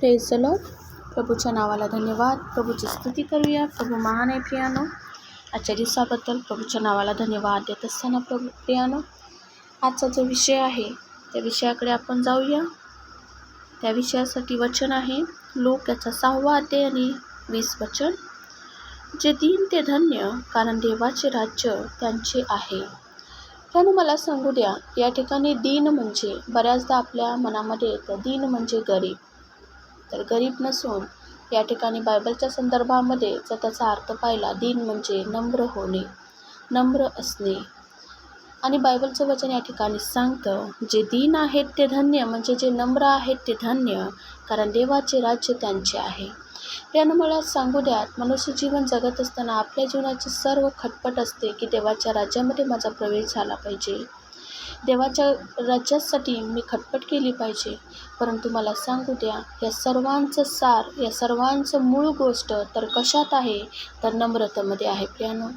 Praise the Lord प्रभूच्या नावाला धन्यवाद. प्रभूची स्तुती करूया. प्रभू महान आहे प्रियानो आजच्या दिवसाबद्दल प्रभूच्या नावाला धन्यवाद देत असताना प्रभू प्रियानो आजचा जो विषय आहे त्या विषयाकडे आपण जाऊया. त्या विषयासाठी वचन आहे लोक याचा सहावा अध्याय आणि वीस वचन. जे दिन ते धन्य कारण देवाचे राज्य त्यांचे आहे. त्यानं मला सांगू द्या या ठिकाणी दीन म्हणजे बऱ्याचदा आपल्या मनामध्ये येतं दीन म्हणजे गरीब. तर गरीब नसून या ठिकाणी बायबलच्या संदर्भामध्ये जर त्याचा अर्थ पाहिला दीन म्हणजे नम्र होणे नम्र असणे. आणि बायबलचं वचन या ठिकाणी सांगतं जे दीन आहेत ते धन्य म्हणजे जे नम्र आहेत ते धन्य कारण देवाचे राज्य त्यांचे आहे. यानं मला सांगू द्यात मनुष्य जीवन जगत असताना आपल्या जीवनाची सर्व खटपट असते की देवाच्या राज्यामध्ये माझा प्रवेश झाला पाहिजे. देवाच्या राज्यासाठी मी खटपट केली पाहिजे. परंतु मला सांगू द्या या सर्वांचं सार या सर्वांचं मूळ गोष्ट तर कशात आहे? तर नम्रतेमध्ये आहे प्रियानो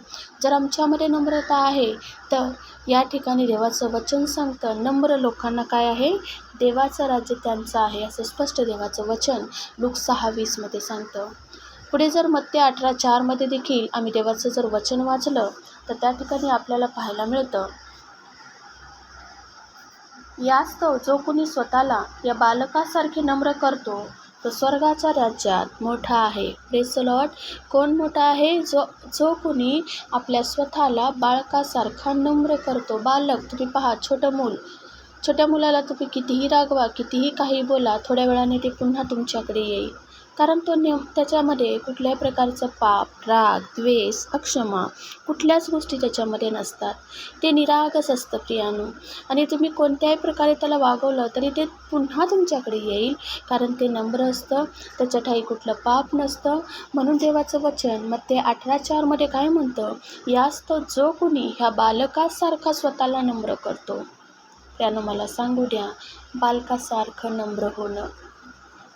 जर आमच्यामध्ये नम्रता आहे तर या ठिकाणी देवाचं वचन सांगतं नम्र लोकांना काय आहे? देवाचं राज्य त्यांचं आहे असं स्पष्ट देवाचं वचन लुक सहा वीसमध्ये सांगतं. पुढे जर मत्ते अठरा चारमध्ये देखील आम्ही देवाचं जर वचन वाचलं तर त्या ठिकाणी आपल्याला पाहायला मिळतं यास्तव जो कोणी स्वतःला या बालकासारखे नम्र करतो तो स्वर्गाच्या राज्यात मोठा आहे. प्रेसलॉट कोण मोठा आहे? जो जो कोणी आपल्या स्वतःला बाळकासारखा नम्र करतो. बालक तुम्ही पहा छोटं मूल. छोट्या मुलाला तुम्ही कितीही रागवा कितीही काही बोला थोड्या वेळाने ते पुन्हा तुमच्याकडे येईल. कारण तो नेम त्याच्यामध्ये कुठल्याही प्रकारचं पाप राग द्वेष अक्षमा कुठल्याच गोष्टी त्याच्यामध्ये नसतात. ते निरागस असतं प्रियानो. आणि तुम्ही कोणत्याही प्रकारे त्याला वागवलं तरी ते पुन्हा तुमच्याकडे येईल कारण ते नम्र असतं त्याच्या ठाई कुठलं पाप नसतं. म्हणून देवाचं वचन मग ते अठरा चारमध्ये काय म्हणतं? यास्त जो कोणी ह्या बालकासारखा स्वतःला नम्र करतो. त्यानं मला सांगू द्या बालकासारखं नम्र होणं.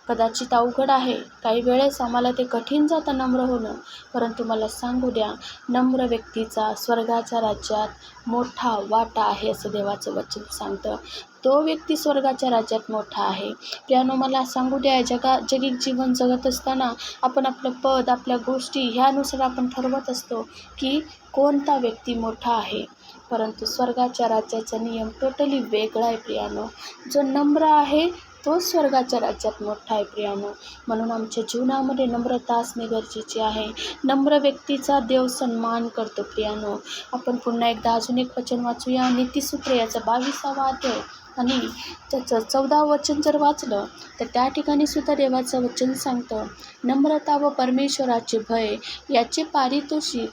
कदाचित अवघड आहे. काही वेळेस आम्हाला ते कठीण जातं नम्र होणं. परंतु मला सांगू द्या नम्र व्यक्तीचा स्वर्गाच्या राज्यात मोठा वाटा आहे असं देवाचं वचन सांगतं. तो व्यक्ती स्वर्गाच्या राज्यात मोठा आहे. त्यानं मला सांगू द्या जगा जगिक जीवन जगत असताना आपण आपलं पद आपल्या गोष्टी ह्यानुसार आपण ठरवत असतो की कोणता व्यक्ती मोठा आहे. परंतु स्वर्गाच्या राज्याचा नियम टोटली वेगळा आहे प्रियानो. जो नम्र आहे तो स्वर्गाच्या राज्यात मोठा आहे प्रियानो. म्हणून आमच्या जीवनामध्ये नम्रता असणे गरजेचे आहे. नम्र व्यक्तीचा देव सन्मान करतो प्रियानो. आपण पुन्हा एकदा अजून एक वचन वाचूया. नीतीसूत्र याचा बावीसावा अध्याय. आणि त्याचं चौदा वचन जर वाचलं तर त्या ठिकाणी सुद्धा देवाचं वचन सांगतं नम्रता व परमेश्वराचे भय याचे पारितोषिक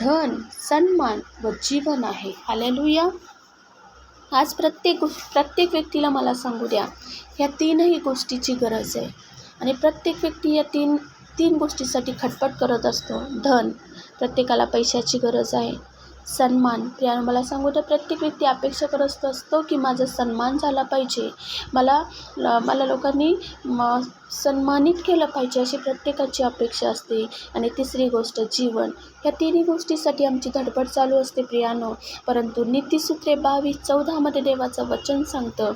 धन सन्मान व जीवन आहे. आलेलुया आज प्रत्येक प्रत्येक व्यक्तीला मला सांगू द्या. ह्या तीनही गोष्टीची गरज आहे. आणि प्रत्येक व्यक्ती या तीन तीन गोष्टीसाठी खटपट करत असतो. धन प्रत्येकाला पैशाची गरज आहे. सन्मान. यानं मला सांगू तर प्रत्येक व्यक्ती अपेक्षा करत असतो की माझा सन्मान झाला पाहिजे. मला मला लोकांनी म सन्मानित केलं पाहिजे अशी प्रत्येकाची अपेक्षा असते. आणि तिसरी गोष्ट जीवन. ह्या तिन्ही गोष्टीसाठी आमची धडपड चालू असते प्रियानो. परंतु नीतीसूत्रे बावीस चौदामध्ये देवाचं वचन सांगतं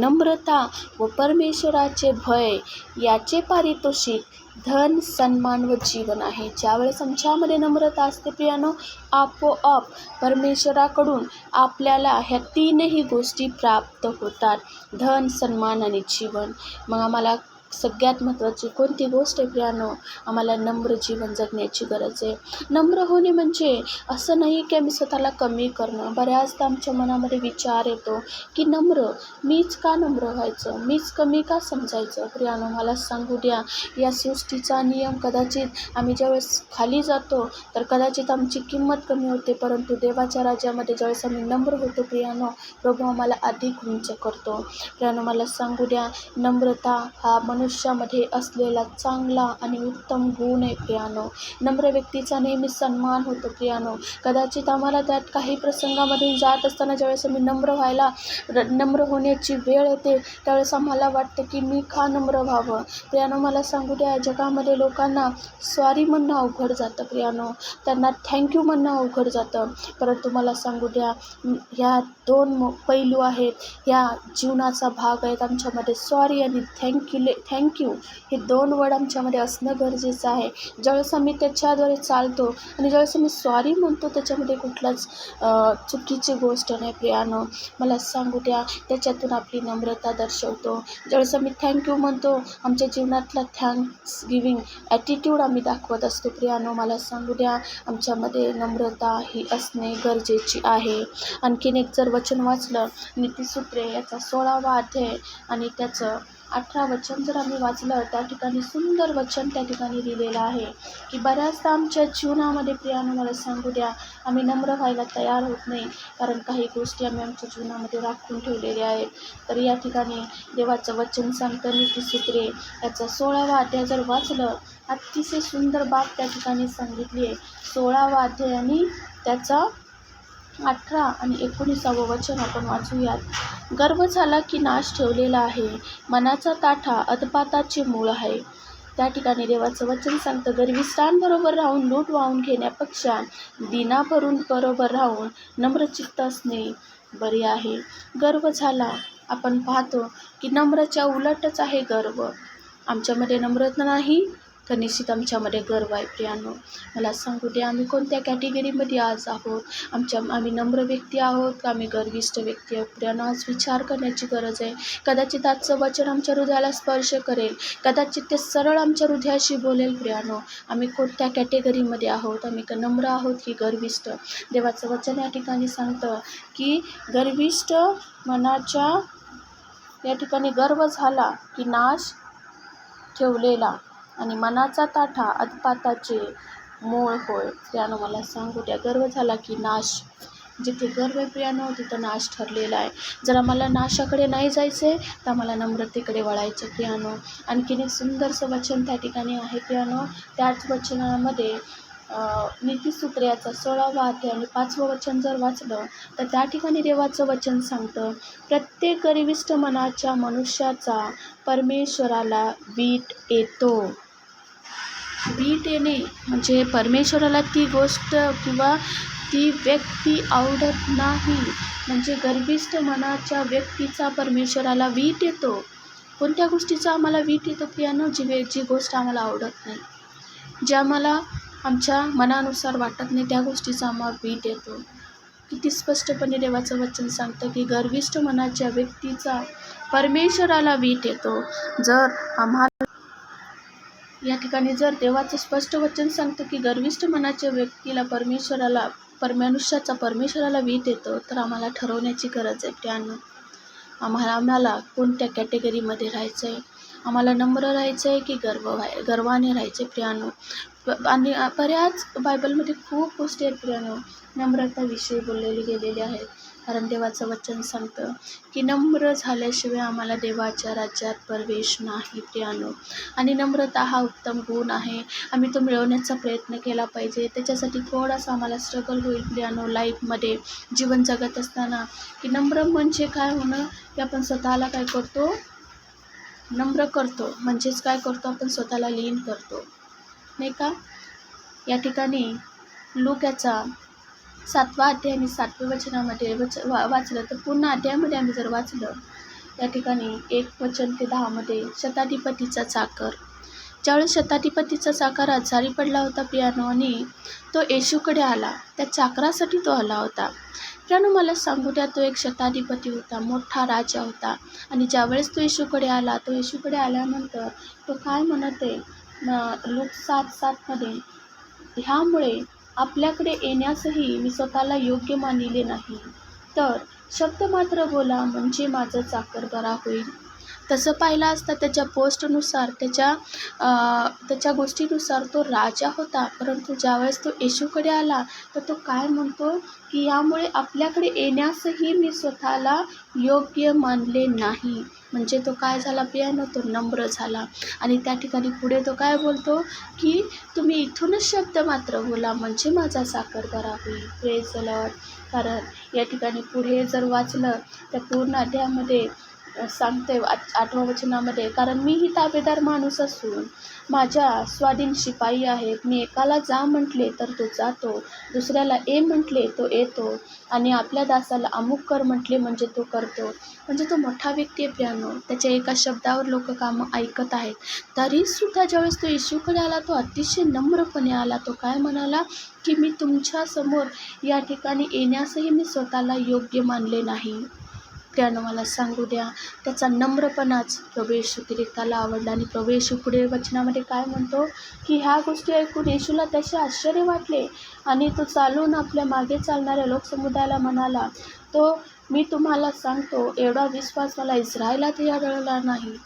नम्रता व परमेश्वराचे भय याचे पारितोषिक धन सन्मान व जीवन आहे. ज्यावेळेस आमच्यामध्ये नम्रता असते प्रियानो आपोआप परमेश्वराकडून आपल्याला ह्या तीनही गोष्टी प्राप्त होतात. धन सन्मान आणि जीवन. मग आम्हाला सगळ्यात महत्त्वाची कोणती गोष्ट आहे प्रियानो? आम्हाला नम्र जीवन जगण्याची गरज आहे. नम्र होणे म्हणजे असं नाही की आम्ही स्वतःला कमी करणं. बऱ्याचदा आमच्या मनामध्ये विचार येतो की नम्र मीच का नम्र व्हायचं? मीच कमी का समजायचं? प्रियानो मला सांगू द्या या सृष्टीचा नियम कदाचित आम्ही ज्यावेळेस खाली जातो तर कदाचित आमची किंमत कमी होते. परंतु देवाच्या राज्यामध्ये ज्यावेळेस आम्ही नम्र होतो प्रियानो प्रभू आम्हाला अधिक उंच करतो. प्रियानो मला सांगू द्या नम्रता हा मनुष्यामध्ये असलेला चांगला आणि उत्तम गुण आहे प्रियानो. नम्र व्यक्तीचा नेहमी सन्मान होतो प्रियानो. कदाचित आम्हाला त्यात काही प्रसंगामधून जात असताना ज्यावेळेस आम्ही नम्र व्हायला र नम्र होण्याची वेळ येते त्यावेळेस आम्हाला वाटतं की मी का नम्र व्हावं? प्रियानो मला सांगू द्या जगामध्ये लोकांना सॉरी म्हणणं अवघड जातं प्रियानो. त्यांना थँक्यू म्हणणं अवघड जातं. परंतु मला सांगू द्या ह्या दोन पैलू आहेत. ह्या जीवनाचा भाग आहेत आमच्यामध्ये सॉरी आणि थँक्यू थँक्यू हे दोन वर्ड आमच्यामध्ये असणं गरजेचं आहे. ज्यावेळेस आम्ही त्याच्याद्वारे चालतो आणि ज्यावेळेस आम्ही सॉरी म्हणतो त्याच्यामध्ये कुठलाच चुकीची गोष्ट नाही प्रियानो. मला सांगू द्या त्याच्यातून आपली नम्रता दर्शवतो. ज्यावेळेस आम्ही थँक्यू म्हणतो. आमच्या जीवनातला थँक्स गिविंग ॲटिट्यूड आम्ही दाखवत असतो प्रियानो. मला सांगू द्या आमच्यामध्ये नम्रता ही असणे गरजेची आहे. आणखीन एक जर वचन वाचलं नीतिसूत्रे याचा सोळावा अध्याय आणि त्याचं अठरा वचन जर आम्ही वाचलं त्या ठिकाणी सुंदर वचन त्या ठिकाणी लिहिलेलं आहे. की बऱ्याचदा आमच्या जीवनामध्ये प्रियानं मला सांगू द्या आम्ही नम्र व्हायला तयार होत नाही. कारण काही गोष्टी आम्ही आमच्या जीवनामध्ये राखून ठेवलेल्या आहेत. तर या ठिकाणी देवाचं वचन सांगतं नीतिसूत्रे याचा सोळावा अध्याय जर वाचलं अतिशय सुंदर बाब त्या ठिकाणी सांगितली आहे. सोळावा अध्याय आणि त्याचा अठरा आणि एकोणीसावं वचन आपण वाचूयात. गर्व झाला की नाश ठेवलेला आहे. मनाचा ताठा अधपाताचे मूळ आहे. त्या ठिकाणी देवाचं वचन सांगतं गर्विष्ठांबरोबर राहून लूट वाहून घेण्यापेक्षा दिनाभरून बरोबर राहून नम्रचित्त असणे बरे आहे. गर्व झाला. आपण पाहतो की नम्रच्या उलटच आहे गर्व. आमच्यामध्ये नम्रता नाही तर निश्चित आमच्यामध्ये गर्व आहे प्रियानो. मला सांगू दे आम्ही कोणत्या कॅटेगरीमध्ये आज आहोत? आमच्या आम्ही नम्र व्यक्ती आहोत का आम्ही गर्विष्ठ व्यक्ती आहोत? प्रियानो आज विचार करण्याची गरज आहे. कदाचित आजचं वचन आमच्या हृदयाला स्पर्श करेल. कदाचित ते सरळ आमच्या हृदयाशी बोलेल प्रियानो. आम्ही कोणत्या कॅटेगरीमध्ये आहोत? आम्ही का नम्र आहोत की गर्विष्ठ? देवाचं वचन या ठिकाणी सांगतं की गर्विष्ठ मनाच्या या ठिकाणी गर्व झाला की नाश ठेवलेला. आणि मनाचा ताठा अधपाताचे मूळ होय प्रियानो मला सांगू द्या. गर्व झाला की नाश. जिथे गर्व आहे प्रियानो तिथं नाश ठरलेला आहे. जर आम्हाला नाशाकडे नाही जायचं आहे तर आम्हाला नम्रतेकडे वळायचं प्रियानो. आणखीन एक सुंदरसं वचन त्या ठिकाणी आहे प्रियानो. त्याच वचनामध्ये नीतीसूत्र याचा सोळावा अध्याय आणि पाचवं वचन जर वाचलं तर त्या ठिकाणी देवाचं वचन सांगतं प्रत्येक गरिविष्ट मनाच्या मनुष्याचा परमेश्वराला वीट येतो. वीट येणे म्हणजे परमेश्वराला ती गोष्ट किंवा ती व्यक्ती आवडत नाही म्हणजे गर्भिष्ट मनाच्या व्यक्तीचा परमेश्वराला वीट येतो. कोणत्या गोष्टीचा आम्हाला वीट येतो प्रियानो? जी जी गोष्ट आम्हाला आवडत नाही. ज्या आम्हाला आमच्या मनानुसार वाटत नाही त्या गोष्टीचा आम्हाला वीट येतो. किती स्पष्टपणे देवाचं वचन सांगतं की गर्विष्ठ मनाच्या व्यक्तीचा परमेश्वराला वीट येतो. जर आम्हाला या ठिकाणी जर देवाचं स्पष्ट वचन सांगतं की गर्विष्ठ मनाच्या व्यक्तीला परमेश्वराला परमानुष्याचा परमेश्वराला वीत येतो तर आम्हाला ठरवण्याची गरज आहे. त्यानं आम्हाला आम्हाला कोणत्या कॅटेगरीमध्ये राहायचं आहे आम्हाला नम्र राहायचं आहे की गर्व व्हाय गर्वाने राहायचे प्रियानो आणि बऱ्याच बायबलमध्ये खूप गोष्टी आहेत प्रियानो नम्रताविषयी बोललेली गेलेली आहेत. कारण देवाचं वचन सांगतं की नम्र झाल्याशिवाय आम्हाला देवाच्या राज्यात प्रवेश नाही प्रियानो. आणि नम्रता हा उत्तम गुण आहे. आम्ही तो मिळवण्याचा प्रयत्न केला पाहिजे. त्याच्यासाठी थोडासा आम्हाला स्ट्रगल होईल प्रियानो लाईफमध्ये जीवन जगत असताना. की नम्र म्हणजे काय होणं? की आपण स्वतःला काय करतो? नम्र करतो. म्हणजेच काय करतो? आपण स्वतःला लीन करतो. नाही का? या ठिकाणी लोक्याचा सातवा अध्याय आणि सातव्या वचनामध्ये वच वा वाचलं तर पूर्ण अध्यायामध्ये आम्ही जर वाचलं त्या ठिकाणी एक वचन ते दहामध्ये शताधिपतीचा चाकर ज्यावेळेस शताधिपतीचा चाकर आजारी पडला होता पियानो आणि तो येशूकडे आला त्या चाकरासाठी तो आला होता. पियानो मला सांगू द्या तो एक शताधिपती होता मोठा राजा होता. आणि ज्यावेळेस तो येशूकडे आला तो येशूकडे आल्यानंतर तो काय म्हणत आहे? लूक सात सातमध्ये ह्यामुळे आपल्याकडे येण्यासही मी स्वतःला योग्य मानिले नाही. तर शब्द मात्र बोला म्हणजे माझं चाकर बरा होईल. तसं पाहिलं असता त्याच्या पोस्टनुसार त्याच्या त्याच्या गोष्टीनुसार तो राजा होता. परंतु ज्यावेळेस तो येशूकडे आला तर तो काय म्हणतो की यामुळे आपल्याकडे येण्यासही मी स्वतःला योग्य मानले नाही. म्हणजे तो काय झाला? पियानो तो नम्र झाला. आणि त्या ठिकाणी पुढे तो काय बोलतो की तुम्ही इथूनच शब्द मात्र बोला म्हणजे माझा साखर करा होईल प्रेज कारण या ठिकाणी पुढे जर वाचलं तर पूर्ण अध्यामध्ये सांगते आठ आठव्या वचनामध्ये कारण मीही ताबेदार माणूस असून माझ्या स्वाधीन शिपाई आहेत. मी एकाला जा म्हटले तर तो जातो. दुसऱ्याला ए म्हटले तो येतो. आणि आपल्या दासाला अमुक कर म्हटले म्हणजे तो करतो. म्हणजे तो मोठा व्यक्ती आहे प्रियानो त्याच्या एका शब्दावर लोक कामं ऐकत आहेत. तरीसुद्धा ज्यावेळेस तो येशूकडे आला तो अतिशय नम्रपणे आला. तो काय म्हणाला की मी तुमच्यासमोर या ठिकाणी येण्यासही मी स्वतःला योग्य मानले नाही. त्यानं मला सांगू द्या. त्याचा नम्रपणाच प्रवेश येशू त्याला आवडला आणि प्रवेश पुढे वचनामध्ये काय म्हणतो? की ह्या गोष्टी ऐकून येशूला त्याचे आश्चर्य वाटले आणि तो चालून आपल्या मागे चालणाऱ्या लोकसमुदायाला म्हणाला तो मी तुम्हाला सांगतो एवढा विश्वास मला इस्रायलातही आढळला नाही.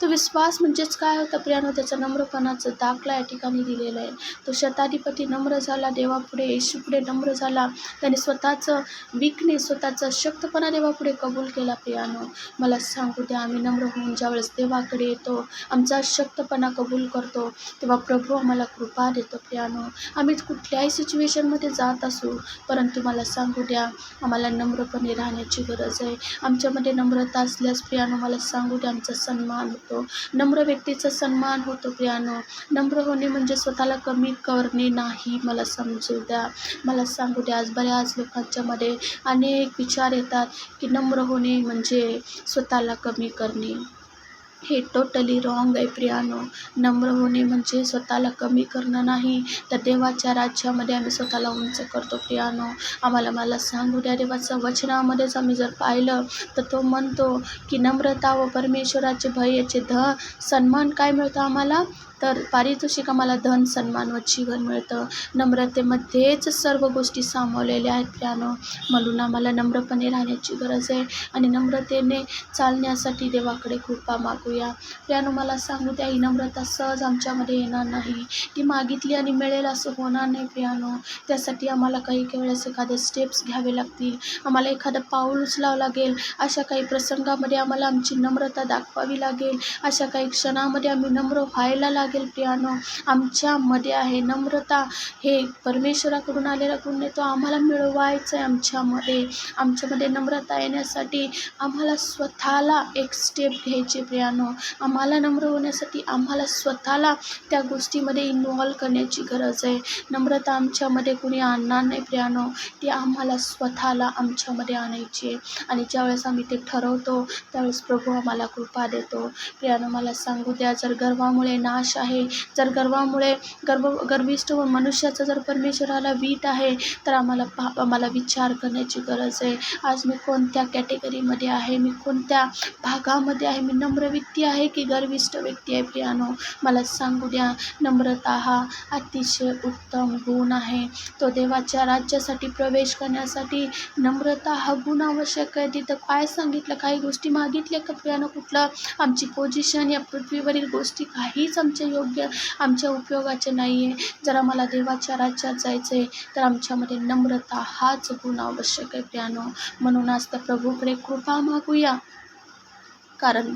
तो विश्वास म्हणजेच काय होतं प्रियानो? त्याचा नम्रपणाचा दाखला या ठिकाणी दिलेला आहे. तो शताधिपती नम्र झाला देवापुढे येशूपुढे नम्र झाला. त्याने स्वतःचं विकनेस स्वतःचा शक्तपणा देवापुढे कबूल केला प्रियानो. मला सांगू द्या आम्ही नम्र होऊन ज्यावेळेस देवाकडे येतो आमचा शक्तपणा कबूल करतो तेव्हा प्रभू आम्हाला कृपा देतो प्रियानो. आम्ही कुठल्याही सिच्युएशनमध्ये जात असू परंतु मला सांगू द्या आम्हाला नम्रपणे राहण्याची गरज आहे. आमच्यामध्ये नम्रता असल्यास प्रियानो मला सांगू द्या आमचा सन्मान होतो. नम्र व्यक्तीचा सन्मान होतो प्रियानो. नम्र होणे म्हणजे स्वतःला कमी करणे नाही. मला समजू द्या. मला सांगू द्या. आज बऱ्याच लोकांच्यामध्ये अनेक विचार येतात की नम्र होणे म्हणजे स्वतःला कमी करणे. हे टोटली रॉंग आहे प्रियानो. नम्र होणे म्हणजे स्वतःला कमी करणं नाही. तर देवाच्या राज्यामध्ये आम्ही स्वतःला उंच करतो प्रियानो. आम्हाला मला सांगू द्या देवाच्या वचनामध्येच आम्ही जर पाहिलं तर तो म्हणतो की नम्रता व परमेश्वराचे भय याचे ध सन्मान काय मिळतं आम्हाला? तर पारितोषिक आम्हाला धन सन्मान व जीवन मिळतं. नम्रतेमध्येच सर्व गोष्टी सामावलेल्या आहेत प्रियानो म्हणून आम्हाला नम्रपणे राहण्याची गरज आहे आणि नम्रतेने चालण्यासाठी देवाकडे कृपा मागूया. प्रियानो मला सांगू द्या ही नम्रता सहज आमच्यामध्ये येणार नाही. ती मागितली आणि मिळेल असं होणार नाही प्रियानो त्यासाठी आम्हाला काही काही वेळेस एखादे स्टेप्स घ्यावे लागतील. आम्हाला एखादं पाऊल उचलावं लागेल. अशा काही प्रसंगामध्ये आम्हाला आमची नम्रता दाखवावी लागेल. अशा काही क्षणामध्ये आम्ही नम्र व्हायला लागेल. प्रियानो आमच्यामध्ये आहे नम्रता. हे परमेश्वराकडून आलेला गुण आहे तो आम्हाला मिळवायचं आहे आमच्यामध्ये. आमच्यामध्ये नम्रता येण्यासाठी आम्हाला स्वतःला एक स्टेप घ्यायची प्रियानो. आम्हाला नम्र होण्यासाठी आम्हाला स्वतःला त्या गोष्टीमध्ये इन्व्हॉल्व करण्याची गरज आहे. नम्रता आमच्यामध्ये कुणी आणणार नाही प्रियानो. ती आम्हाला स्वतःला आमच्यामध्ये आणायची आहे. आणि ज्यावेळेस आम्ही ते ठरवतो त्यावेळेस प्रभू आम्हाला कृपा देतो. प्रियानो मला सांगू द्या जर गर्वामुळे नाश आहे. जर गर्वामुळे गर्व गर्विष्ठ व मनुष्याचा जर परमेश्वराला वीट आहे तर आम्हाला पा आम्हाला विचार करण्याची गरज आहे. आज मी कोणत्या कॅटेगरीमध्ये आहे? मी कोणत्या भागामध्ये आहे? मी नम्र व्यक्ती आहे की गर्विष्ठ व्यक्ती आहे? प्रियानो मला सांगू द्या. नम्रता हा अतिशय उत्तम गुण आहे. तो देवाच्या राज्यासाठी प्रवेश करण्यासाठी नम्रता हा गुण आवश्यक आहे. तिथं काय सांगितलं? काही गोष्टी मागितल्या का प्रियानो? कुठलं? आमची पोझिशन या पृथ्वीवरील गोष्टी काहीच आमच्या योग्य आमच्या उपयोगाचे नाही आहे जर आम्हाला देवाच्या राज्यात जायचं आहे तर आमच्यामध्ये नम्रता हाच गुण आवश्यक आहे प्रियानो. म्हणून आज त्या प्रभूकडे कृपा मागूया. कारण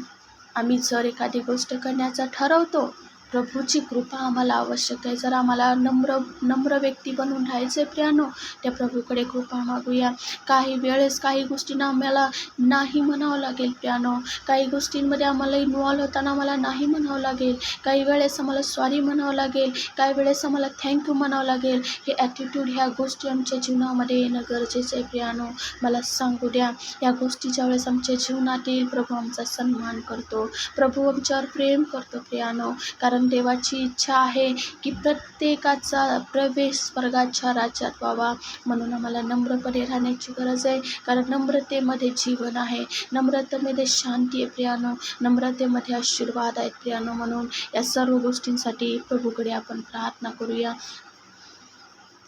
आम्ही जर एखादी गोष्ट करण्याचा ठरवतो प्रभूची कृपा आम्हाला आवश्यक आहे. जर आम्हाला नम्र नम्र व्यक्ती बनून राहायचं आहे प्रियानो त्या प्रभूकडे कृपा मागूया. काही वेळेस काही गोष्टींना आम्हाला नाही म्हणावं लागेल प्रियानो. काही गोष्टींमध्ये आम्हाला इन्वॉल्व होताना आम्हाला नाही म्हणावं लागेल. काही वेळेस आम्हाला सॉरी म्हणावं लागेल. काही वेळेस आम्हाला थँक्यू म्हणावं लागेल. हे ॲटिट्यूड ह्या गोष्टी आमच्या जीवनामध्ये येणं गरजेचं आहे प्रियानो. मला सांगू द्या या गोष्टीच्या वेळेस आमच्या जीवनात येईल प्रभू आमचा सन्मान करतो. प्रभू आमच्यावर प्रेम करतो प्रियानो. कारण देवाची इच्छा आहे की प्रत्येकाचा प्रवेश स्वर्गाच्या राज्यात व्हावा. म्हणून आम्हाला नम्रपणे राहण्याची गरज आहे. कारण नम्रतेमध्ये जीवन आहे. नम्रतेमध्ये शांती आहे प्रियानो. नम्रतेमध्ये आशीर्वाद आहेत प्रियानो. म्हणून या सर्व गोष्टींसाठी प्रभूकडे आपण प्रार्थना करूया.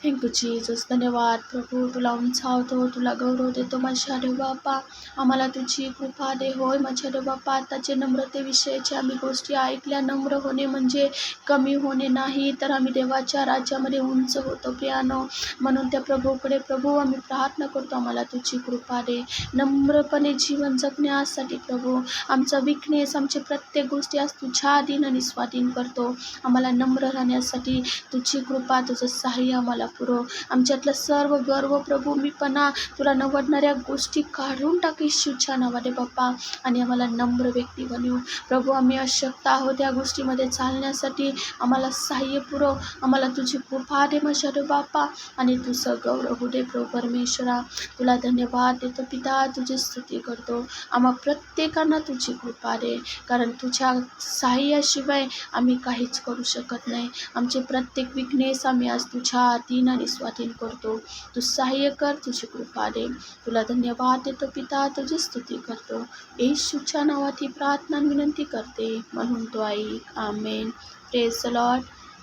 थँक्यू जीजस धन्यवाद. प्रभू तुला उंचावतो तुला गौरव देतो माझ्या रे बापा आम्हाला तुझी कृपा दे. होय माझ्या रे बापा आताचे नम्रतेविषयीच्या आम्ही गोष्टी ऐकल्या. नम्र होणे म्हणजे कमी होणे नाही तर आम्ही देवाच्या राज्यामध्ये उंच होतो प्रियानो म्हणून त्या प्रभूकडे प्रभू आम्ही प्रार्थना करतो आम्हाला तुझी कृपा दे. नम्रपणे जीवन जगण्यासाठी प्रभू आमचा विकनेस आमची प्रत्येक गोष्टी आज तुझ्या अधीन आणि स्वाधीन करतो. आम्हाला नम्र राहण्यासाठी तुझी कृपा तुझं सहाय्य आम्हाला पुरव आमच्यातलं सर्व गर्व प्रभू मीपणा तुला नवडणाऱ्या गोष्टी काढून टाक शिवच्या नावाने बाप्पा. आणि आम्हाला नम्र व्यक्ती बनवू. प्रभू आम्ही अशक्त आहोत या गोष्टीमध्ये चालण्यासाठी. आम्हाला सहाय्य पुरव आम्हाला तुझी कृपा दे माझ्या बाप्पा. आणि तुझं गौरव होऊ दे प्रभू परमेश्वरा. तुला धन्यवाद देतो पिता तुझी स्तुती करतो. आम्हा प्रत्येकांना तुझी कृपा दे. कारण तुझ्या सहाय्याशिवाय आम्ही काहीच करू शकत नाही. आमचे प्रत्येक विकनेस आम्ही आज तुझ्या आधी आणि स्वाधीन करतो. तू सहाय्य कर तुझी कृपा दे. तुला धन्यवाद देतो पिता तुझी स्तुती करतो. येशूच्या नावात ही प्रार्थना विनंती करते. म्हणून तो आई आमेन. प्रेस लॉर्ड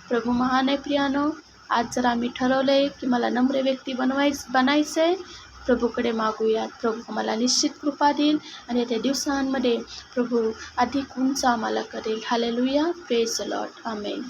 प्रभू महान आहे प्रियानो. आज जर आम्ही ठरवलं आहे की मला नम्र व्यक्ती बनवायच बनायचं आहे प्रभूकडे मागूयात. प्रभू आम्हाला निश्चित कृपा देईल आणि त्या दिवसांमध्ये प्रभू अधिक उंच आम्हाला करेल. हालेलुया प्रेस लॉट आमेन